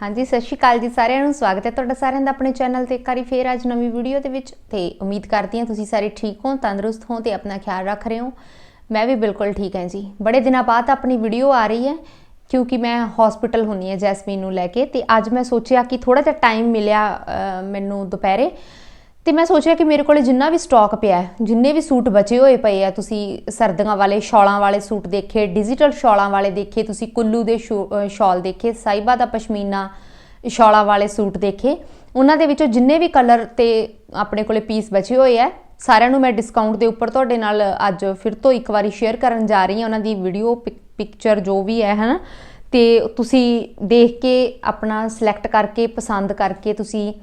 ਹਾਂਜੀ, ਸਤਿ ਸ਼੍ਰੀ ਅਕਾਲ ਜੀ ਸਾਰਿਆਂ ਨੂੰ। ਸਵਾਗਤ ਹੈ ਤੁਹਾਡਾ ਸਾਰਿਆਂ ਦਾ ਆਪਣੇ ਚੈਨਲ ਤੇ। ਇੱਕ ਵਾਰੀ ਫੇਰ ਅੱਜ ਨਵੀਂ ਵੀਡੀਓ ਦੇ ਵਿੱਚ ਤੇ ਉਮੀਦ ਕਰਦੀ ਹਾਂ ਤੁਸੀਂ ਸਾਰੇ ਠੀਕ ਹੋ ਤੰਦਰੁਸਤ ਹੋ ਤੇ ਆਪਣਾ ਖਿਆਲ ਰੱਖ ਰਹੇ ਹੋ ਮੈਂ ਵੀ ਬਿਲਕੁਲ ਠੀਕ ਹਾਂ ਜੀ। ਬੜੇ ਦਿਨਾਂ ਬਾਅਦ ਆਪਣੀ ਵੀਡੀਓ ਆ ਰਹੀ ਹੈ, ਕਿਉਂਕਿ ਮੈਂ ਹਸਪੀਟਲ ਹੁੰਨੀ ਹੈ ਜੈਸਮੀਨ ਨੂੰ ਲੈ ਕੇ ਤੇ ਅੱਜ ਮੈਂ ਸੋਚਿਆ ਕਿ ਥੋੜਾ ਜਿਹਾ ਟਾਈਮ ਮਿਲਿਆ ਮੈਨੂੰ ਦੁਪਹਿਰੇ। ਤੇ ਮੈਂ ਸੋਚਿਆ ਕਿ ਮੇਰੇ ਕੋਲੇ ਜਿੰਨਾ ਵੀ ਸਟਾਕ ਪਿਆ ਜਿੰਨੇ ਵੀ ਸੂਟ ਬਚੇ ਹੋਏ ਪਏ ਆ, ਤੁਸੀਂ ਸਰਦੀਆਂ ਵਾਲੇ ਸ਼ਾਲਾਂ ਵਾਲੇ ਸੂਟ ਦੇਖੇ ਡਿਜੀਟਲ ਸ਼ਾਲਾਂ ਵਾਲੇ ਦੇਖੇ, ਤੁਸੀਂ ਕੁੱਲੂ ਦੇ ਸ਼ੂ- ਅਹ, ਸ਼ਾਲ ਦੇਖੇ, ਸਾਈਬਾ ਦਾ ਪਸ਼ਮੀਨਾ ਸ਼ਾਲਾਂ ਵਾਲੇ ਸੂਟ ਦੇਖੇ, ਉਹਨਾਂ ਦੇ ਵਿੱਚੋਂ ਜਿੰਨੇ ਵੀ ਕਲਰ ਤੇ ਆਪਣੇ ਕੋਲੇ ਪੀਸ ਬਚੇ ਹੋਏ ਆ, ਸਾਰਿਆਂ ਨੂੰ ਮੈਂ ਡਿਸਕਾਊਂਟ ਦੇ ਉੱਪਰ ਤੁਹਾਡੇ ਨਾਲ ਅੱਜ ਫਿਰ ਤੋਂ ਇੱਕ ਵਾਰੀ ਸ਼ੇਅਰ ਕਰਨ ਜਾ ਰਹੀ ਹਾਂ, ਉਹਨਾਂ ਦੀ ਵੀਡੀਓ ਪਿਕਚਰ ਜੋ ਵੀ ਹੈ, ਹਨਾ? ਤੇ ਤੁਸੀਂ ਦੇਖ ਕੇ ਆਪਣਾ ਸਿਲੈਕਟ ਕਰਕੇ, ਪਸੰਦ ਕਰਕੇ ਤੁਸੀਂ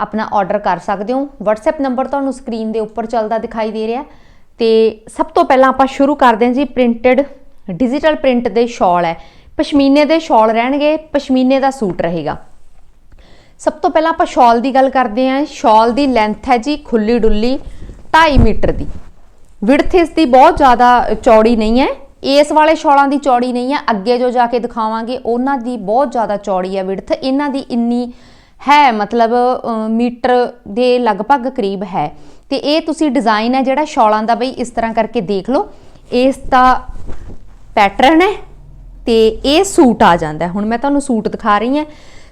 ਆਪਣਾ ਆਰਡਰ ਕਰ ਸਕਦੇ ਹੋ। WhatsApp ਨੰਬਰ ਤੁਹਾਨੂੰ ਸਕਰੀਨ ਦੇ ਉੱਪਰ ਚੱਲਦਾ ਦਿਖਾਈ ਦੇ ਰਿਹਾ ਤੇ ਸਭ ਤੋਂ ਪਹਿਲਾਂ ਆਪਾਂ ਸ਼ੁਰੂ ਕਰਦੇ ਹਾਂ ਜੀ ਪ੍ਰਿੰਟਡ ਡਿਜੀਟਲ ਪ੍ਰਿੰਟ ਦੇ ਸ਼ਾਲ ਹੈ। ਪਸ਼ਮੀਨੇ ਦੇ ਸ਼ਾਲ ਰਹਿਣਗੇ, ਪਸ਼ਮੀਨੇ ਦਾ ਸੂਟ ਰਹੇਗਾ। ਸਭ ਤੋਂ ਪਹਿਲਾਂ ਆਪਾਂ ਸ਼ਾਲ ਦੀ ਗੱਲ ਕਰਦੇ ਹਾਂ। ਸ਼ਾਲ ਦੀ ਲੈਂਥ ਹੈ ਜੀ ਖੁੱਲੀ ਡੁੱਲੀ 2.5 ਮੀਟਰ ਦੀ। ਵਿਡਥ ਇਸ ਦੀ ਬਹੁਤ ਜ਼ਿਆਦਾ ਚੌੜੀ ਨਹੀਂ ਹੈ। ਇਸ ਵਾਲੇ ਸ਼ਾਲਾਂ ਦੀ ਚੌੜੀ ਨਹੀਂ ਹੈ। ਅੱਗੇ ਜੋ ਜਾ ਕੇ ਦਿਖਾਵਾਂਗੇ, ਉਹਨਾਂ ਦੀ ਬਹੁਤ ਜ਼ਿਆਦਾ ਚੌੜੀ ਹੈ ਵਿਡਥ ਇਹਨਾਂ ਦੀ ਇੰਨੀ ਹੈ, ਮਤਲਬ ਮੀਟਰ ਦੇ ਲਗਭਗ ਕਰੀਬ ਹੈ। ਤੇ ਇਹ ਤੁਸੀਂ ਡਿਜ਼ਾਈਨ ਹੈ ਜਿਹੜਾ ਸ਼ੌਲਾਂ ਦਾ ਬਈ ਇਸ ਤਰ੍ਹਾਂ ਕਰਕੇ ਦੇਖ ਲਓ। ਇਸ ਦਾ ਪੈਟਰਨ ਹੈ ਤੇ ਇਹ ਸੂਟ ਆ ਜਾਂਦਾ ਹੁਣ ਮੈਂ ਤੁਹਾਨੂੰ ਸੂਟ ਦਿਖਾ ਰਹੀ ਹਾਂ।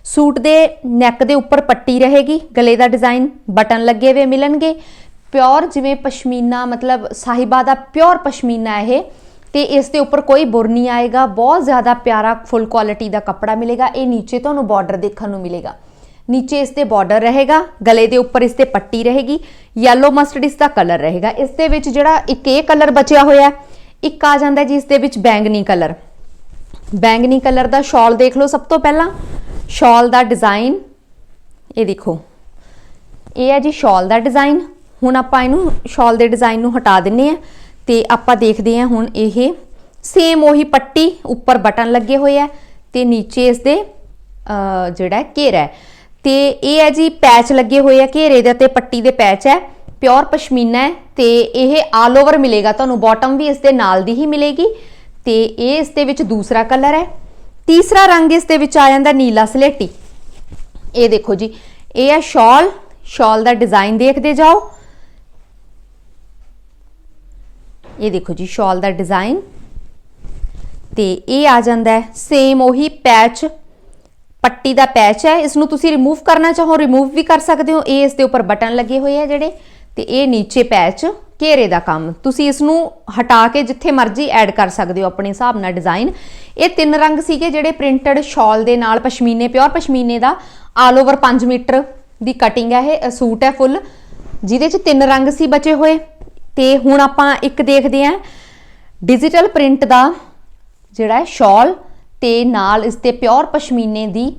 ਸੂਟ ਦੇ ਨੈਕ ਦੇ ਉੱਪਰ ਪੱਟੀ ਰਹੇਗੀ, ਗਲੇ ਦਾ ਡਿਜ਼ਾਈਨ ਬਟਨ ਲੱਗੇ ਹੋਏ ਮਿਲਣਗੇ। ਪਿਓਰ ਜਿਵੇਂ ਪਸ਼ਮੀਨਾ, ਮਤਲਬ ਸਾਹਿਬਾ ਦਾ ਪਿਓਰ ਪਸ਼ਮੀਨਾ ਇਹ। ਤੇ ਇਸ ਦੇ ਉੱਪਰ ਕੋਈ ਬੁਰ ਨਹੀਂ ਆਏਗਾ, ਬਹੁਤ ਜ਼ਿਆਦਾ ਪਿਆਰਾ ਫੁੱਲ ਕੁਆਲਿਟੀ ਦਾ ਕੱਪੜਾ ਮਿਲੇਗਾ। ਇਹ ਨੀਚੇ ਤੁਹਾਨੂੰ ਬਾਰਡਰ ਦੇਖਣ ਨੂੰ ਮਿਲੇਗਾ। ਨੀਚੇ ਇਸ ਤੇ ਬਾਰਡਰ ਰਹੇਗਾ, ਗਲੇ ਦੇ ਉੱਪਰ ਇਸ ਤੇ ਪੱਟੀ ਰਹੇਗੀ ਯੈਲੋ ਮਸਟਰਡ ਇਸ ਦਾ ਕਲਰ ਰਹੇਗਾ। ਇਸ ਦੇ ਵਿੱਚ ਜਿਹੜਾ ਇੱਕ ਇਹ ਕਲਰ ਬਚਿਆ ਹੋਇਆ ਇੱਕ ਆ ਜਾਂਦਾ ਜੀ ਇਸ ਦੇ ਵਿੱਚ ਬੈਂਗਨੀ ਕਲਰ ਬੈਂਗਨੀ ਕਲਰ ਦਾ ਸ਼ਾਲ ਦੇਖ ਲਓ ਸਭ ਤੋਂ ਪਹਿਲਾਂ। ਸ਼ਾਲ ਦਾ ਡਿਜ਼ਾਈਨ ਇਹ ਦੇਖੋ। ਇਹ ਹੈ ਜੀ ਸ਼ਾਲ ਦਾ ਡਿਜ਼ਾਈਨ ਹੁਣ ਆਪਾਂ ਇਹਨੂੰ ਸ਼ਾਲ ਦੇ ਡਿਜ਼ਾਈਨ ਨੂੰ ਹਟਾ ਦਿੰਨੇ ਆ ਤੇ ਆਪਾਂ ਦੇਖਦੇ ਹਾਂ ਹੁਣ ਇਹ ਸੇਮ ਉਹੀ ਪੱਟੀ ਉੱਪਰ ਬਟਨ ਲੱਗੇ ਹੋਏ ਆ ਤੇ ਨੀਚੇ ਇਸ ਦੇ ਜਿਹੜਾ ਹੈ ਘੇਰਾ ਹੈ। ਤੇ ਇਹ ਹੈ ਜੀ ਪੈਚ ਲੱਗੇ ਹੋਏ ਆ, ਘੇਰੇ ਦੇ ਤੇ ਪੱਟੀ ਦੇ ਪੈਚ ਹੈ, ਪਿਓਰ ਪਸ਼ਮੀਨਾ ਹੈ ਤੇ ਇਹ ਆਲ ਓਵਰ ਮਿਲੇਗਾ ਤੁਹਾਨੂੰ ਬਾਟਮ ਵੀ ਇਸ ਦੇ ਨਾਲ ਦੀ ਹੀ ਮਿਲੇਗੀ ਤੇ ਇਹ ਇਸ ਦੇ ਵਿੱਚ ਦੂਸਰਾ ਕਲਰ ਹੈ, ਤੀਸਰਾ ਰੰਗ ਇਸ ਦੇ ਵਿੱਚ ਆ ਜਾਂਦਾ ਨੀਲਾ ਸਲੇਟੀ। ਇਹ ਦੇਖੋ ਜੀ, ਇਹ ਹੈ ਸ਼ਾਲ ਸ਼ਾਲ ਦਾ ਡਿਜ਼ਾਈਨ ਦੇਖਦੇ ਜਾਓ। ਇਹ ਦੇਖੋ ਜੀ, ਸ਼ਾਲ ਦਾ ਡਿਜ਼ਾਈਨ ਤੇ ਇਹ ਆ ਜਾਂਦਾ ਹੈ ਸੇਮ ਉਹੀ ਪੈਚ ਪੱਟੀ ਦਾ ਪੈਚ ਹੈ ਇਸ ਨੂੰ ਤੁਸੀਂ ਰਿਮੂਵ ਕਰਨਾ ਚਾਹੋ ਰਿਮੂਵ ਵੀ ਕਰ ਸਕਦੇ ਹੋ। ਇਹ ਇਸ ਦੇ ਉੱਪਰ ਬਟਨ ਲੱਗੇ ਹੋਏ ਆ ਜਿਹੜੇ, ਤੇ ਇਹ ਨੀਚੇ ਪੈਚ ਘੇਰੇ ਦਾ ਕੰਮ। ਤੁਸੀਂ ਇਸ ਨੂੰ ਹਟਾ ਕੇ ਜਿੱਥੇ ਮਰਜ਼ੀ ਐਡ ਕਰ ਸਕਦੇ ਹੋ ਆਪਣੇ ਹਿਸਾਬ ਨਾਲ ਡਿਜ਼ਾਈਨ ਇਹ ਤਿੰਨ ਰੰਗ ਸੀਗੇ ਜਿਹੜੇ ਪ੍ਰਿੰਟਡ ਸ਼ਾਲ ਦੇ ਨਾਲ ਪਸ਼ਮੀਨੇ ਪਿਓਰ ਪਸ਼ਮੀਨੇ ਦਾ। ਆਲ ਓਵਰ 5 ਮੀਟਰ ਦੀ ਕਟਿੰਗ ਹੈ ਇਹ ਸੂਟ ਹੈ ਫੁੱਲ ਜਿਹਦੇ ਚ ਤਿੰਨ ਰੰਗ ਸੀ ਬਚੇ ਹੋਏ। ਤੇ ਹੁਣ ਆਪਾਂ ਇੱਕ ਦੇਖਦੇ ਹਾਂ। ਡਿਜੀਟਲ ਪ੍ਰਿੰਟ ਦਾ ਜਿਹੜਾ ਹੈ ਸ਼ਾਲ ਤੇ ਨਾਲ ਇਸ ਤੇ ਪਿਓਰ ਪਸ਼ਮੀਨੇ ਦੀ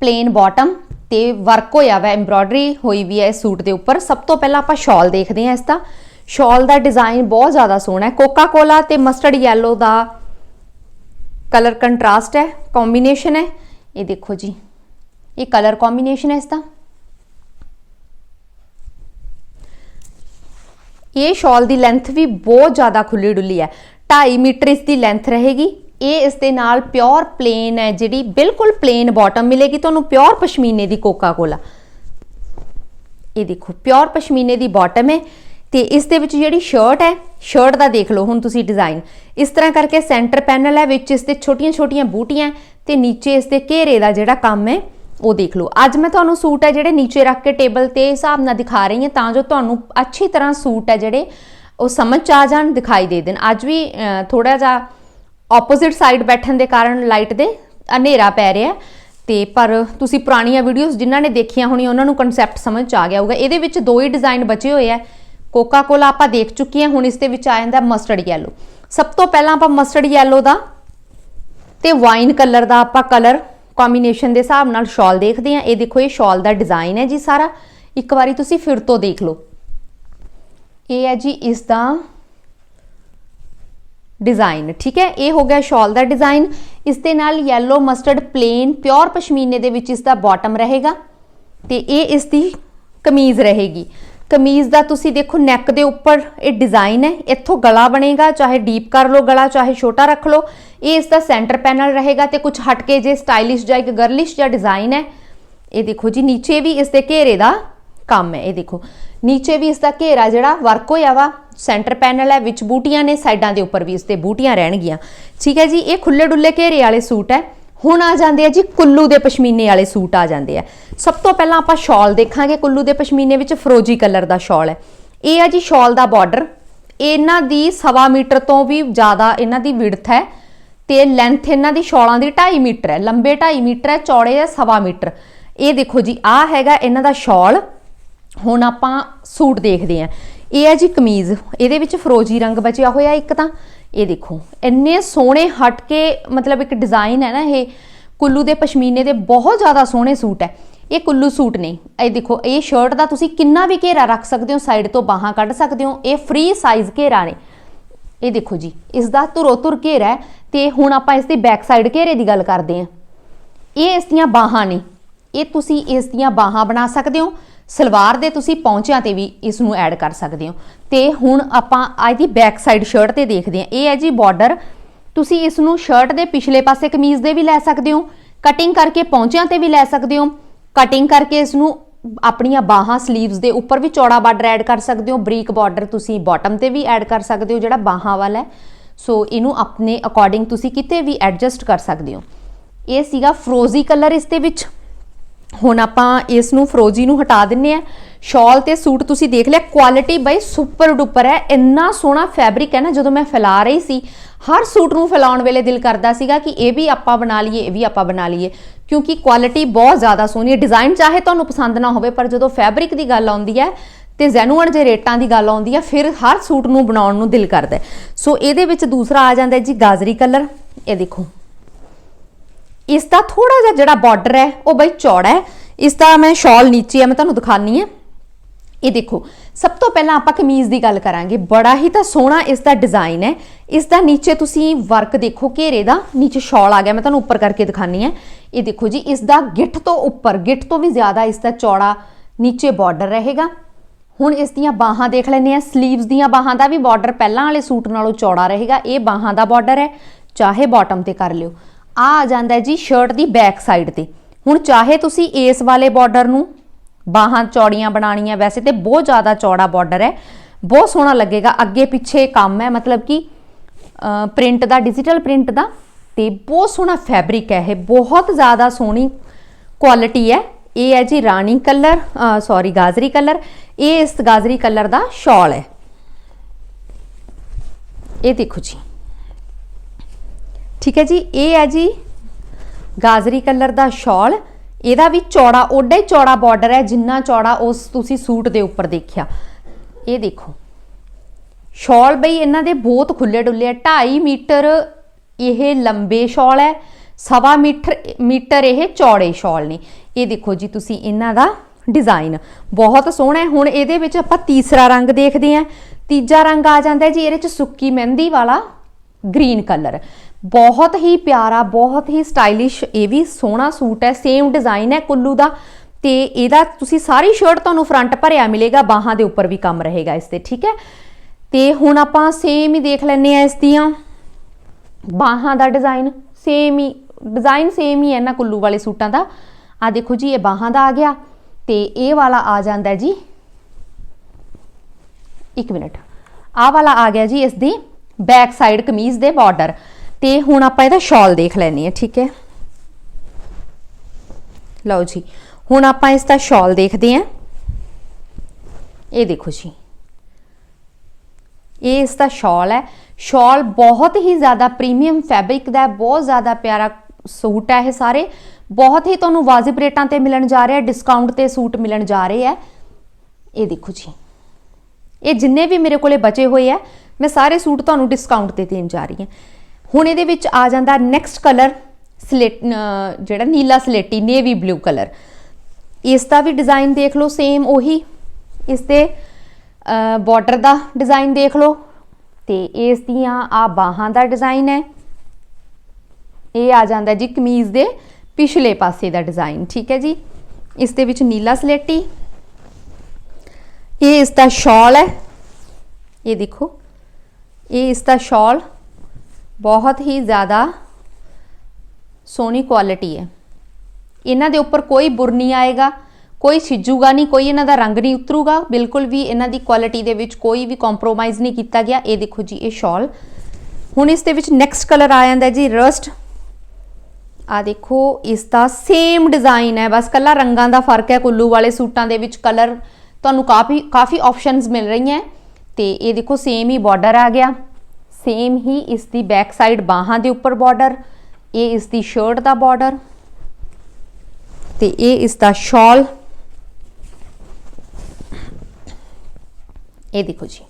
ਪਲੇਨ ਬਾਟਮ ਤੇ ਵਰਕ ਹੋਇਆ ਵਾ ਐਮਬ੍ਰੋਇਡਰੀ ਹੋਈ ਵੀ ਹੈ ਇਸ ਸੂਟ ਦੇ ਉੱਪਰ। ਸਭ ਤੋਂ ਪਹਿਲਾਂ ਆਪਾਂ ਸ਼ਾਲ ਦੇਖਦੇ ਹਾਂ ਇਸ ਦਾ। ਸ਼ਾਲ ਦਾ ਡਿਜ਼ਾਈਨ ਬਹੁਤ ਜ਼ਿਆਦਾ ਸੋਹਣਾ ਹੈ। ਕੋਕਾ ਕੋਲਾ ਤੇ ਮਸਟਰਡ ਯੈਲੋ ਦਾ ਕਲਰ ਕੰਟਰਾਸਟ ਹੈ ਕੰਬੀਨੇਸ਼ਨ ਹੈ। ਇਹ ਦੇਖੋ ਜੀ, ਇਹ ਕਲਰ ਕੰਬੀਨੇਸ਼ਨ ਹੈ ਇਸ ਦਾ। ਇਹ ਸ਼ਾਲ ਦੀ ਲੈਂਥ ਵੀ ਬਹੁਤ ਜ਼ਿਆਦਾ ਖੁੱਲੀ ਡੁੱਲੀ ਹੈ। 2.5 ਮੀਟਰ ਇਸ ਦੀ ਲੈਂਥ ਰਹੇਗੀ। ਇਹ ਇਸ ਦੇ ਨਾਲ ਪਿਓਰ ਪਲੇਨ ਹੈ, ਜਿਹੜੀ ਬਿਲਕੁਲ ਪਲੇਨ ਬਾਟਮ ਮਿਲੇਗੀ ਤੁਹਾਨੂੰ ਪਿਓਰ ਪਸ਼ਮੀਨੇ ਦੀ ਕੋਕਾ ਕੋਲਾ। ਇਹ ਦੇਖੋ ਪਿਓਰ ਪਸ਼ਮੀਨੇ ਦੀ ਬਾਟਮ ਹੈ ਤੇ ਇਸ ਦੇ ਵਿੱਚ ਜਿਹੜੀ ਸ਼ਰਟ ਹੈ ਸ਼ਰਟ ਦਾ ਦੇਖ ਲਓ ਹੁਣ ਤੁਸੀਂ ਡਿਜ਼ਾਈਨ ਇਸ ਤਰ੍ਹਾਂ ਕਰਕੇ ਸੈਂਟਰ ਪੈਨਲ ਹੈ, ਵਿੱਚ ਇਸ ਤੇ ਛੋਟੀਆਂ-ਛੋਟੀਆਂ ਬੂਟੀਆਂ ਤੇ ਨੀਚੇ ਇਸ ਦੇ ਘੇਰੇ ਦਾ ਜਿਹੜਾ ਕੰਮ ਹੈ, ਉਹ ਦੇਖ ਲਓ। ਅੱਜ ਮੈਂ ਤੁਹਾਨੂੰ ਸੂਟ ਹੈ ਜਿਹੜੇ ਨੀਚੇ ਰੱਖ ਕੇ ਟੇਬਲ ਤੇ ਹਿਸਾਬ ਨਾਲ ਦਿਖਾ ਰਹੀ ਹਾਂ, ਤਾਂ ਜੋ ਤੁਹਾਨੂੰ ਅੱਛੀ ਤਰ੍ਹਾਂ ਸੂਟ ਹੈ ਜਿਹੜੇ ਉਹ ਸਮਝ 'ਚ ਆ ਜਾਣ, ਦਿਖਾਈ ਦੇ ਦੇਣ। ਅੱਜ ਵੀ ਥੋੜਾ ਜਿਹਾ ਆਪੋਜ਼ਿਟ ਸਾਈਡ ਬੈਠਣ ਦੇ ਕਾਰਨ ਲਾਈਟ ਦੇ ਹਨੇਰਾ ਪੈ ਰਿਹਾ ਤੇ ਪਰ ਤੁਸੀਂ ਪੁਰਾਣੀਆਂ ਵੀਡੀਓਜ਼ ਜਿਨ੍ਹਾਂ ਨੇ ਦੇਖੀਆਂ ਹੋਣੀਆਂ, ਉਹਨਾਂ ਨੂੰ ਕਨਸੈਪਟ ਸਮਝ 'ਚ ਆ ਗਿਆ ਹੋਊਗਾ। ਇਹਦੇ ਵਿੱਚ ਦੋ ਹੀ ਡਿਜ਼ਾਈਨ ਬਚੇ ਹੋਏ ਆ। ਕੋਕਾ ਕੋਲਾ ਆਪਾਂ ਦੇਖ ਚੁੱਕੇ ਹਾਂ, ਹੁਣ ਇਸ ਦੇ ਵਿੱਚ ਆ ਜਾਂਦਾ ਮਸਟਰਡ ਯੈਲੋ ਸਭ ਤੋਂ ਪਹਿਲਾਂ ਆਪਾਂ ਮਸਟਰਡ ਯੈਲੋ ਦਾ ਤੇ ਵਾਈਨ ਕਲਰ ਦਾ ਆਪਾਂ ਕਲਰ ਕੰਬੀਨੇਸ਼ਨ ਦੇ ਹਿਸਾਬ ਨਾਲ ਸ਼ਾਲ ਦੇਖਦੇ ਹਾਂ। ਇਹ ਦੇਖੋ, ਇਹ ਸ਼ਾਲ ਦਾ ਡਿਜ਼ਾਈਨ ਹੈ ਜੀ ਸਾਰਾ। ਇੱਕ ਵਾਰੀ ਤੁਸੀਂ ਫਿਰ ਤੋਂ ਦੇਖ ਲਓ। ਇਹ ਹੈ ਜੀ ਇਸ ਦਾ ਡਿਜ਼ਾਈਨ ਠੀਕ ਹੈ? ਇਹ ਹੋ ਗਿਆ ਸ਼ਾਲ ਦਾ ਡਿਜ਼ਾਈਨ ਇਸ ਦੇ ਨਾਲ yellow ਮਸਟਰਡ ਪਲੇਨ ਪਿਓਰ ਪਸ਼ਮੀਨੇ ਦੇ ਵਿੱਚ ਇਸ ਦਾ ਬਾਟਮ ਰਹੇਗਾ ਤੇ ਇਹ ਇਸ ਦੀ ਕਮੀਜ਼ ਰਹੇਗੀ। ਕਮੀਜ਼ ਦਾ ਤੁਸੀਂ ਦੇਖੋ ਨੈਕ ਦੇ ਉੱਪਰ ਇਹ ਡਿਜ਼ਾਈਨ ਹੈ। ਇੱਥੋਂ ਗਲਾ ਬਣੇਗਾ, ਚਾਹੇ ਡੀਪ ਕਰ ਲਓ ਗਲਾ, ਚਾਹੇ ਛੋਟਾ ਰੱਖ ਲਓ। ਇਹ ਇਸ ਦਾ ਸੈਂਟਰ ਪੈਨਲ ਰਹੇਗਾ ਤੇ ਕੁਝ ਹਟ ਕੇ ਜੇ ਸਟਾਈਲਿਸ਼ ਜਾਂ ਇੱਕ ਗਰਲਿਸ਼ ਜਾਂ ਡਿਜ਼ਾਈਨ ਹੈ। ਇਹ ਦੇਖੋ ਜੀ, ਨੀਚੇ ਵੀ ਇਸ ਦੇ ਘੇਰੇ ਦਾ ਕੰਮ ਹੈ। ਇਹ ਦੇਖੋ, ਨੀਚੇ ਵੀ ਇਸ ਦਾ ਘੇਰਾ ਜਿਹੜਾ ਵਰਕ ਹੋਇਆ ਵਾ ਸੈਂਟਰ ਪੈਨਲ ਹੈ, ਵਿੱਚ ਬੂਟੀਆਂ ਨੇ ਸਾਈਡਾਂ ਦੇ ਉੱਪਰ ਵੀ ਇਸ ਤੇ ਬੂਟੀਆਂ ਰਹਿਣਗੀਆਂ। ਠੀਕ ਹੈ ਜੀ, ਇਹ ਖੁੱਲੇ ਡੁੱਲੇ ਘੇਰੇ ਵਾਲੇ ਸੂਟ ਹੈ। ਹੁਣ ਆ ਜਾਂਦੇ ਆ ਜੀ ਕੁੱਲੂ ਦੇ ਪਸ਼ਮੀਨੇ ਵਾਲੇ ਸੂਟ ਆ ਜਾਂਦੇ ਆ। ਸਭ ਤੋਂ ਪਹਿਲਾਂ ਆਪਾਂ ਸ਼ਾਲ ਦੇਖਾਂਗੇ, ਕੁੱਲੂ ਦੇ ਪਸ਼ਮੀਨੇ ਵਿੱਚ ਫਰੋਜੀ ਕਲਰ ਦਾ ਸ਼ਾਲ ਹੈ। ਇਹ ਆ ਜੀ ਸ਼ਾਲ ਦਾ ਬਾਰਡਰ। ਇਹਨਾਂ ਦੀ ਸਵਾ ਮੀਟਰ ਤੋਂ ਵੀ ਜ਼ਿਆਦਾ ਇਹਨਾਂ ਦੀ ਵਿਡਥ ਹੈ ਤੇ ਲੈਂਥ ਇਹਨਾਂ ਦੀ ਸ਼ਾਲਾਂ ਦੀ 2.5 ਮੀਟਰ ਹੈ। ਲੰਬੇ 2.5 ਮੀਟਰ ਹੈ, ਚੌੜੇ ਹੈ, ਸਵਾ ਮੀਟਰ। ਇਹ ਦੇਖੋ ਜੀ ਆ ਹੈਗਾ ਇਹਨਾਂ ਦਾ ਸ਼ਾਲ। ਹੁਣ ਆਪਾਂ ਸੂਟ ਦੇਖਦੇ ਆਂ ਇਹ ਹੈ ਜੀ ਕਮੀਜ਼। ਇਹਦੇ ਵਿੱਚ ਫਰੋਜੀ ਰੰਗ ਬਚਿਆ ਹੋਇਆ ਇੱਕ ਤਾਂ। ਇਹ ਦੇਖੋ, ਇੰਨੇ ਸੋਹਣੇ ਹਟ ਕੇ, ਮਤਲਬ ਇੱਕ ਡਿਜ਼ਾਈਨ ਹੈ ਨਾ ਇਹ, ਕੁੱਲੂ ਦੇ ਪਸ਼ਮੀਨੇ ਦੇ ਬਹੁਤ ਜ਼ਿਆਦਾ ਸੋਹਣੇ ਸੂਟ ਹੈ। ਇਹ ਕੁੱਲੂ ਸੂਟ ਨੇ। ਇਹ ਦੇਖੋ, ਇਹ ਸ਼ਰਟ ਦਾ ਤੁਸੀਂ ਕਿੰਨਾ ਵੀ ਘੇਰਾ ਰੱਖ ਸਕਦੇ ਹੋ ਸਾਈਡ ਤੋਂ ਬਾਹਾਂ ਕੱਢ ਸਕਦੇ ਹੋ, ਇਹ ਫ੍ਰੀ ਸਾਈਜ਼ ਘੇਰਾ ਨੇ। ਇਹ ਦੇਖੋ ਜੀ, ਇਸ ਦਾ ਧੁਰੋ ਧੁਰ ਘੇਰਾ ਹੈ ਤੇ ਹੁਣ ਆਪਾਂ ਇਸ ਦੀ ਬੈਕ ਸਾਈਡ ਘੇਰੇ ਦੀ ਗੱਲ ਕਰਦੇ ਹਾਂ। ਇਹ ਇਸ ਦੀਆਂ ਬਾਹਾਂ ਨੇ। ਇਹ ਤੁਸੀਂ ਇਸ ਦੀਆਂ ਬਾਹਾਂ ਬਣਾ ਸਕਦੇ ਹੋ। ਸਲਵਾਰ ਦੇ ਤੁਸੀਂ ਪੌਂਚਿਆਂ ਤੇ ਵੀ ਇਸ ਨੂੰ ਐਡ ਕਰ ਸਕਦੇ ਹੋ। ਤੇ ਹੁਣ ਆਪਾਂ ਅੱਜ ਦੀ ਬੈਕ ਸਾਈਡ ਸ਼ਰਟ ਤੇ ਦੇਖਦੇ ਹਾਂ। ਇਹ ਹੈ ਜੀ ਬਾਰਡਰ ਤੁਸੀਂ ਇਸ ਨੂੰ ਸ਼ਰਟ ਦੇ ਪਿਛਲੇ ਪਾਸੇ ਕਮੀਜ਼ ਦੇ ਵੀ ਲੈ ਸਕਦੇ ਹੋ। ਕਟਿੰਗ ਕਰਕੇ ਪੌਂਚਿਆਂ ਤੇ ਵੀ ਲੈ ਸਕਦੇ ਹੋ। ਕਟਿੰਗ ਕਰਕੇ ਇਸ ਨੂੰ ਆਪਣੀਆਂ ਬਾਹਾਂ 슬ੀਵਸ ਦੇ ਉੱਪਰ ਵੀ ਚੌੜਾ ਬਾਰਡਰ ਐਡ ਕਰ ਸਕਦੇ ਹੋ। ਬਰੀਕ ਬਾਰਡਰ ਤੁਸੀਂ ਬਾਟਮ ਤੇ ਵੀ ਐਡ ਕਰ ਸਕਦੇ ਹੋ, ਜਿਹੜਾ ਬਾਹਾਂ ਵਾਲਾ ਹੈ। ਸੋ ਇਹਨੂੰ ਆਪਣੇ ਅਕੋਰਡਿੰਗ ਤੁਸੀਂ ਕਿਤੇ ਵੀ ਐਡਜਸਟ ਕਰ ਸਕਦੇ ਹੋ। ਇਹ ਸੀਗਾ ਫਰੋਜ਼ੀ ਕਲਰ ਇਸ ਦੇ ਵਿੱਚ। ਹੁਣ ਆਪਾਂ ਇਸ ਨੂੰ ਫਰੋਜੀ ਨੂੰ ਹਟਾ ਦਿੰਨੇ ਆ। ਸ਼ਾਲ ਤੇ ਸੂਟ ਤੁਸੀਂ ਦੇਖ ਲਿਆ ਕੁਆਲਿਟੀ ਬਾਈ ਸੁਪਰ ਡੁਪਰ ਹੈ। ਇੰਨਾ ਸੋਹਣਾ ਫੈਬਰਿਕ ਹੈ ਨਾ, ਜਦੋਂ ਮੈਂ ਫੈਲਾ ਰਹੀ ਸੀ, ਹਰ ਸੂਟ ਨੂੰ ਫੈਲਾਉਣ ਵੇਲੇ ਦਿਲ ਕਰਦਾ ਸੀਗਾ ਕਿ ਇਹ ਵੀ ਆਪਾਂ ਬਣਾ ਲਈਏ, ਇਹ ਵੀ ਆਪਾਂ ਬਣਾ ਲਈਏ। ਕਿਉਂਕਿ ਕੁਆਲਿਟੀ ਬਹੁਤ ਜ਼ਿਆਦਾ ਸੋਹਣੀ ਹੈ। ਡਿਜ਼ਾਈਨ ਚਾਹੇ ਤੁਹਾਨੂੰ ਪਸੰਦ ਨਾ ਹੋਵੇ, ਪਰ ਜਦੋਂ ਫੈਬਰਿਕ ਦੀ ਗੱਲ ਆਉਂਦੀ ਹੈ ਤੇ ਜੈਨੂਅਨ ਜੇ ਰੇਟਾਂ ਦੀ ਗੱਲ ਆਉਂਦੀ ਹੈ, ਫਿਰ ਹਰ ਸੂਟ ਨੂੰ ਬਣਾਉਣ ਨੂੰ ਦਿਲ ਕਰਦਾ ਸੋ ਇਹਦੇ ਵਿੱਚ ਦੂਸਰਾ ਆ ਜਾਂਦਾ ਜੀ ਗਾਜਰੀ ਕਲਰ। ਇਹ ਦੇਖੋ। ਇਸ ਦਾ ਥੋੜਾ ਜਿਹਾ ਜਿਹੜਾ ਬਾਰਡਰ ਹੈ, ਉਹ ਬਈ ਚੌੜਾ ਹੈ। ਇਸ ਦਾ ਮੈਂ ਸ਼ਾਲ ਨੀਚੇ ਹੈ ਮੈਂ ਤੁਹਾਨੂੰ ਦਿਖਾਨੀ ਹੈ। ਇਹ ਦੇਖੋ, ਸਭ ਤੋਂ ਪਹਿਲਾਂ ਆਪਾਂ ਕਮੀਜ਼ ਦੀ ਗੱਲ ਕਰਾਂਗੇ। ਬੜਾ ਹੀ ਤਾਂ ਸੋਹਣਾ ਇਸ ਦਾ ਡਿਜ਼ਾਈਨ ਹੈ। ਇਸ ਦਾ ਨੀਚੇ ਤੁਸੀਂ ਵਰਕ ਦੇਖੋ, ਘੇਰੇ ਦਾ। ਨੀਚੇ ਸ਼ਾਲ ਆ ਗਿਆ, ਮੈਂ ਤੁਹਾਨੂੰ ਉੱਪਰ ਕਰਕੇ ਦਿਖਾਨੀ ਹੈ। ਇਹ ਦੇਖੋ ਜੀ ਇਸ ਦਾ ਗਿੱਠ ਤੋਂ ਉੱਪਰ, ਗਿੱਠ ਤੋਂ ਵੀ ਜ਼ਿਆਦਾ ਇਸ ਦਾ ਚੌੜਾ ਨੀਚੇ ਬਾਰਡਰ ਰਹੇਗਾ। ਹੁਣ ਇਸ ਦੀਆਂ ਬਾਹਾਂ ਦੇਖ ਲੈਂਦੇ ਆ 슬ੀਵਸ ਦੀਆਂ ਬਾਹਾਂ ਦਾ ਵੀ ਬਾਰਡਰ ਪਹਿਲਾਂ ਵਾਲੇ ਸੂਟ ਨਾਲੋਂ ਚੌੜਾ ਰਹੇਗਾ। ਇਹ ਬਾਹਾਂ ਦਾ ਬਾਰਡਰ ਹੈ। ਚਾਹੇ ਬਾਟਮ ਤੇ ਕਰ ਲਿਓ। ਆ ਆ ਜਾਂਦਾ ਜੀ ਸ਼ਰਟ ਦੀ ਬੈਕ ਸਾਈਡ ਤੇ। ਹੁਣ ਚਾਹੇ ਤੁਸੀਂ ਇਸ ਵਾਲੇ ਬਾਰਡਰ ਨੂੰ ਬਾਹਾਂ, ਚੌੜੀਆਂ ਬਣਾਣੀਆਂ ਵੈਸੇ ਤੇ ਬਹੁਤ ਜ਼ਿਆਦਾ ਚੌੜਾ ਬਾਰਡਰ ਹੈ। ਬਹੁਤ ਸੋਹਣਾ ਲੱਗੇਗਾ, ਅੱਗੇ ਪਿੱਛੇ ਕੰਮ ਹੈ, ਮਤਲਬ ਕਿ ਪ੍ਰਿੰਟ ਦਾ ਡਿਜੀਟਲ ਪ੍ਰਿੰਟ ਦਾ। ਤੇ ਬਹੁਤ ਸੋਹਣਾ ਫੈਬਰਿਕ ਹੈ ਇਹ, ਬਹੁਤ ਜ਼ਿਆਦਾ ਸੋਹਣੀ ਕੁਆਲਿਟੀ ਹੈ। ਇਹ ਹੈ ਜੀ ਰਾਣੀ ਕਲਰ ਸੌਰੀ ਗਾਜਰੀ ਕਲਰ। ਇਹ ਇਸ ਗਾਜਰੀ ਕਲਰ ਦਾ ਸ਼ਾਲ ਹੈ। ਇਹ ਦੇਖੋ ਜੀ। ਠੀਕ ਹੈ ਜੀ, ਇਹ ਹੈ ਜੀ ਗਾਜਰੀ ਕਲਰ ਦਾ ਸ਼ਾਲ। ਇਹਦਾ ਵੀ ਚੌੜਾ, ਓਡਾ ਹੀ ਚੌੜਾ ਬਾਰਡਰ ਹੈ, ਜਿੰਨਾ ਚੌੜਾ ਉਸ ਤੁਸੀਂ ਸੂਟ ਦੇ ਉੱਪਰ ਦੇਖਿਆ। ਇਹ ਦੇਖੋ, ਸ਼ਾਲ ਬਈ ਇਹਨਾਂ ਦੇ ਬਹੁਤ ਖੁੱਲੇ ਡੁੱਲੇ ਆ 2.5 ਮੀਟਰ ਇਹ ਲੰਬੇ ਸ਼ਾਲ ਹੈ, ਸਵਾ ਮੀਟਰ ਮੀਟਰ ਇਹ ਚੌੜੇ ਸ਼ਾਲ ਨੇ। ਇਹ ਦੇਖੋ ਜੀ ਤੁਸੀਂ ਇਹਨਾਂ ਦਾ ਡਿਜ਼ਾਈਨ ਬਹੁਤ ਸੋਹਣਾ ਹੈ। ਹੁਣ ਇਹਦੇ ਵਿੱਚ ਆਪਾਂ ਤੀਸਰਾ ਰੰਗ ਦੇਖਦੇ ਹਾਂ। ਤੀਜਾ ਰੰਗ ਆ ਜਾਂਦਾ ਜੀ, ਇਹਦੇ ਚ ਸੁੱਕੀ ਮਹਿੰਦੀ ਵਾਲਾ ਗ੍ਰੀਨ ਕਲਰ ਬਹੁਤ ਹੀ ਪਿਆਰਾ, ਬਹੁਤ ਹੀ ਸਟਾਈਲਿਸ਼ ਇਹ ਵੀ ਸੋਹਣਾ ਸੂਟ ਹੈ ਸੇਮ ਡਿਜ਼ਾਈਨ ਹੈ ਕੁੱਲੂ ਦਾ ਤੇ ਇਹਦਾ ਤੁਸੀਂ ਸਾਰੀ ਸ਼ਰਟ ਤੁਹਾਨੂੰ ਫਰੰਟ ਭਰਿਆ ਮਿਲੇਗਾ, ਬਾਹਾਂ ਦੇ ਉੱਪਰ ਵੀ ਕੰਮ ਰਹੇਗਾ ਇਸ ਤੇ, ਠੀਕ ਹੈ? ਤੇ ਹੁਣ ਆਪਾਂ ਸੇਮ ਹੀ ਦੇਖ ਲੈਂਦੇ ਆ ਇਸ ਦੀਆਂ। ਬਾਹਾਂ ਦਾ ਡਿਜ਼ਾਈਨ ਸੇਮ ਹੀ ਡਿਜ਼ਾਈਨ ਸੇਮ ਹੀ ਹੈ ਨਾ ਕੁੱਲੂ ਵਾਲੇ ਸੂਟਾਂ ਦਾ। ਆ ਦੇਖੋ ਜੀ, ਇਹ ਬਾਹਾਂ ਦਾ ਆ ਗਿਆ ਤੇ ਇਹ ਵਾਲਾ ਆ ਜਾਂਦਾ ਜੀ। 1 ਮਿੰਟ। ਆ ਵਾਲਾ ਆ ਗਿਆ ਜੀ ਇਸ ਦੀ ਬੈਕ ਸਾਈਡ ਕਮੀਜ਼ ਦੇ ਬਾਰਡਰ ਤੇ ਹੁਣ ਆਪਾਂ ਇਹਦਾ ਸ਼ਾਲ ਦੇਖ ਲੈਣੀ ਹੈ, ਠੀਕ ਹੈ? ਲਓ ਜੀ, ਹੁਣ ਆਪਾਂ ਇਸ ਦਾ ਸ਼ਾਲ ਦੇਖਦੇ ਹਾਂ। ਇਹ ਦੇਖੋ ਜੀ। ਇਹ ਇਸ ਦਾ ਸ਼ਾਲ ਹੈ। ਸ਼ਾਲ ਬਹੁਤ ਹੀ ਜ਼ਿਆਦਾ ਪ੍ਰੀਮੀਅਮ ਫੈਬਰਿਕ ਦਾ ਹੈ, ਬਹੁਤ ਜ਼ਿਆਦਾ ਪਿਆਰਾ ਸੂਟ ਹੈ ਇਹ ਸਾਰੇ। ਬਹੁਤ ਹੀ ਤੁਹਾਨੂੰ ਵਾਜਿਬ ਰੇਟਾਂ ਤੇ ਮਿਲਣ ਜਾ ਰਿਹਾ, ਡਿਸਕਾਊਂਟ ਤੇ ਸੂਟ ਮਿਲਣ ਜਾ ਰਹੇ ਹੈ। ਇਹ ਦੇਖੋ ਜੀ। ਇਹ ਜਿੰਨੇ ਵੀ ਮੇਰੇ ਕੋਲੇ ਬਚੇ ਹੋਏ ਆ ਮੈਂ ਸਾਰੇ ਸੂਟ ਤੁਹਾਨੂੰ ਡਿਸਕਾਊਂਟ ਤੇ ਦੇਣ ਜਾ ਰਹੀ ਹਾਂ। ਹੁਣ ਇਹਦੇ ਵਿੱਚ ਆ ਜਾਂਦਾ ਨੈਕਸਟ ਕਲਰ ਸਲੇਟ ਜਿਹੜਾ ਨੀਲਾ ਸਲੇਟੀ ਨੇਵੀ ਬਲੂ ਕਲਰ ਇਸ ਦਾ ਵੀ ਡਿਜ਼ਾਈਨ ਦੇਖ ਲਓ ਸੇਮ ਉਹੀ। ਇਸ ਤੇ ਬਾਰਡਰ ਦਾ ਡਿਜ਼ਾਈਨ ਦੇਖ ਲਓ। ਤੇ ਇਸ ਦੀਆਂ ਆ ਬਾਹਾਂ ਦਾ ਡਿਜ਼ਾਈਨ ਹੈ। ਇਹ ਆ ਜਾਂਦਾ ਜੀ ਕਮੀਜ਼ ਦੇ ਪਿਛਲੇ ਪਾਸੇ ਦਾ ਡਿਜ਼ਾਈਨ ਠੀਕ ਹੈ ਜੀ? ਇਸ ਦੇ ਵਿੱਚ ਨੀਲਾ ਸਲੇਟੀ। ਇਹ ਇਸ ਦਾ ਸ਼ਾਲ ਹੈ। ਇਹ ਦੇਖੋ, ਇਹ ਇਸ ਦਾ ਸ਼ਾਲ ਬਹੁਤ ਹੀ ਜ਼ਿਆਦਾ ਸੋਹਣੀ ਕੁਆਲਿਟੀ ਹੈ। ਇਹਨਾਂ ਦੇ ਉੱਪਰ ਕੋਈ ਬੁਰ ਨਹੀਂ ਆਏਗਾ, ਕੋਈ ਛਿੱਜੂਗਾ ਨਹੀਂ, ਕੋਈ ਇਹਨਾਂ ਦਾ ਰੰਗ ਨਹੀਂ ਉਤਰੂਗਾ, ਬਿਲਕੁਲ ਵੀ ਇਹਨਾਂ ਦੀ ਕੁਆਲਿਟੀ ਦੇ ਵਿੱਚ ਕੋਈ ਵੀ ਕੰਪਰੋਮਾਈਜ਼ ਨਹੀਂ ਕੀਤਾ ਗਿਆ। ਇਹ ਦੇਖੋ ਜੀ, ਇਹ ਸ਼ਾਲ ਹੁਣ ਇਸ ਦੇ ਵਿੱਚ ਨੈਕਸਟ ਕਲਰ ਆ ਜਾਂਦਾ ਜੀ ਰਸਟ ਆ ਦੇਖੋ, ਇਸ ਦਾ ਸੇਮ ਡਿਜ਼ਾਈਨ ਹੈ, ਬਸ ਕੱਲਾ ਰੰਗਾਂ ਦਾ ਫ਼ਰਕ ਹੈ, ਕੁੱਲੂ ਵਾਲੇ ਸੂਟਾਂ ਦੇ ਵਿੱਚ ਕਲਰ ਤੁਹਾਨੂੰ ਕਾਫੀ ਕਾਫੀ ਆਪਸ਼ਨਸ ਮਿਲ ਰਹੀਆਂ ਤੇ ਇਹ ਦੇਖੋ ਸੇਮ ਹੀ ਬਾਰਡਰ ਆ ਗਿਆ। ਸੇਮ ਹੀ ਇਸ ਦੀ ਬੈਕ ਸਾਈਡ ਬਾਹਾਂ ਦੇ ਉੱਪਰ ਬਾਰਡਰ ਇਹ ਇਸ ਦੀ ਸ਼ਰਟ ਦਾ ਬਾਰਡਰ ਤੇ ਇਹ ਇਸ ਦਾ ਸ਼ਾਲ ਇਹ ਦੇਖੋ ਜੀ।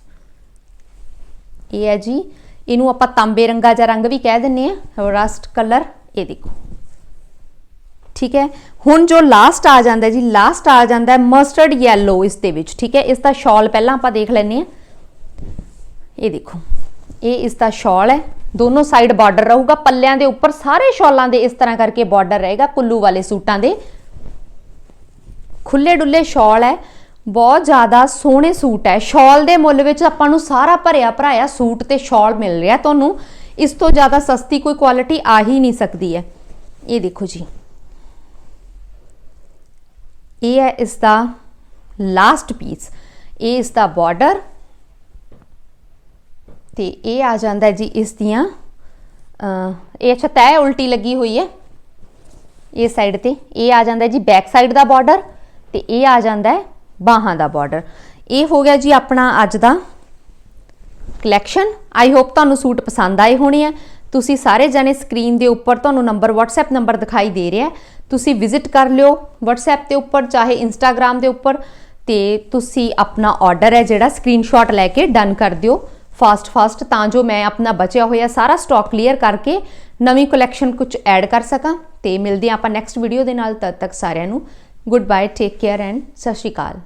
ਇਹ ਹੈ ਜੀ, ਇਹਨੂੰ ਆਪਾਂ ਤਾਂਬੇ ਰੰਗਾ ਜਾਂ ਰੰਗ ਵੀ ਕਹਿ ਦਿੰਨੇ ਆ ਰਸਟ ਕਲਰ ਇਹ ਦੇਖੋ। ਠੀਕ ਹੈ? ਹੁਣ ਜੋ ਲਾਸਟ ਆ ਜਾਂਦਾ ਜੀ ਲਾਸਟ ਆ ਜਾਂਦਾ ਹੈ ਮਸਟਰਡ ਯੈਲੋ ਇਸ ਦੇ ਵਿੱਚ, ਠੀਕ ਹੈ? ਇਸ ਦਾ ਸ਼ਾਲ ਪਹਿਲਾਂ ਆਪਾਂ ਦੇਖ ਲੈਨੇ ਆ ਇਹ ਦੇਖੋ। ਇਹ ਇਸ ਦਾ ਸ਼ਾਲ ਹੈ। ਦੋਨੋਂ ਸਾਈਡ ਬਾਰਡਰ ਰਹੂਗਾ। ਪੱਲਿਆਂ ਦੇ ਉੱਪਰ ਸਾਰੇ ਸ਼ਾਲਾਂ ਦੇ ਇਸ ਤਰ੍ਹਾਂ ਕਰਕੇ ਬਾਰਡਰ ਰਹੇਗਾ ਕੁੱਲੂ ਵਾਲੇ ਸੂਟਾਂ ਦੇ। ਖੁੱਲੇ ਡੁੱਲੇ ਸ਼ਾਲ ਹੈ। ਬਹੁਤ ਜ਼ਿਆਦਾ ਸੋਹਣੇ ਸੂਟ ਹੈ। ਸ਼ਾਲ ਦੇ ਮੁੱਲ ਵਿੱਚ ਆਪਾਂ ਨੂੰ ਸਾਰਾ ਭਰਿਆ ਭਰਾਇਆ ਸੂਟ ਤੇ ਸ਼ਾਲ ਮਿਲ ਰਿਹਾ ਤੁਹਾਨੂੰ। ਇਸ ਤੋਂ ਜ਼ਿਆਦਾ ਸਸਤੀ ਕੋਈ ਕੁਆਲਿਟੀ ਆ ਹੀ ਨਹੀਂ ਸਕਦੀ ਹੈ। ਇਹ ਦੇਖੋ ਜੀ। ਇਹ ਹੈ ਇਸ ਦਾ ਲਾਸਟ ਪੀਸ ਇਹ ਇਸ ਦਾ ਬਾਰਡਰ ਤੇ ਇਹ ਆ ਜਾਂਦਾ ਜੀ ਇਸ ਦੀਆਂ ਇਹ ਅੱਛਾ ਤੈ ਉਲਟੀ ਲੱਗੀ ਹੋਈ ਹੈ, ਇਹ ਸਾਈਡ ਤੇ, ਇਹ ਆ ਜਾਂਦਾ ਜੀ ਬੈਕ ਸਾਈਡ ਦਾ ਬਾਰਡਰ ਤੇ ਇਹ ਆ ਜਾਂਦਾ ਹੈ ਬਾਹਾਂ ਦਾ ਬਾਰਡਰ ਇਹ ਹੋ ਗਿਆ ਜੀ ਆਪਣਾ ਅੱਜ ਦਾ ਕਲੈਕਸ਼ਨ ਆਈ ਹੋਪ ਤੁਹਾਨੂੰ ਸੂਟ ਪਸੰਦ ਆਏ ਹੋਣੇ ਆ। ਤੁਸੀਂ ਸਾਰੇ ਜਣੇ ਸਕਰੀਨ ਦੇ ਉੱਪਰ ਤੁਹਾਨੂੰ ਨੰਬਰ WhatsApp ਨੰਬਰ ਦਿਖਾਈ ਦੇ ਰਿਹਾ ਤੁਸੀਂ ਵਿਜ਼ਿਟ ਕਰ ਲਿਓ WhatsApp ਦੇ ਉੱਪਰ, ਚਾਹੇ Instagram ਦੇ ਉੱਪਰ ਤੇ ਤੁਸੀਂ ਆਪਣਾ ਆਰਡਰ ਹੈ ਜਿਹੜਾ ਸਕਰੀਨਸ਼ਾਟ ਲੈ ਕੇ ਡਨ ਕਰ ਦਿਓ। ਫਾਸਟ ਫਾਸਟ ਤਾਂ ਜੋ ਮੈਂ ਆਪਣਾ ਬਚਿਆ ਹੋਇਆ ਸਾਰਾ ਸਟਾਕ ਕਲੀਅਰ ਕਰਕੇ ਨਵੀਂ ਕਲੈਕਸ਼ਨ ਕੁਝ ਐਡ ਕਰ ਸਕਾਂ। ਤੇ ਮਿਲਦੇ ਹਾਂ ਆਪਾਂ ਨੈਕਸਟ ਵੀਡੀਓ ਦੇ ਨਾਲ, ਤਦ ਤੱਕ ਸਾਰਿਆਂ ਨੂੰ good bye take care and ਸਤਿ ਸ਼੍ਰੀ ਅਕਾਲ।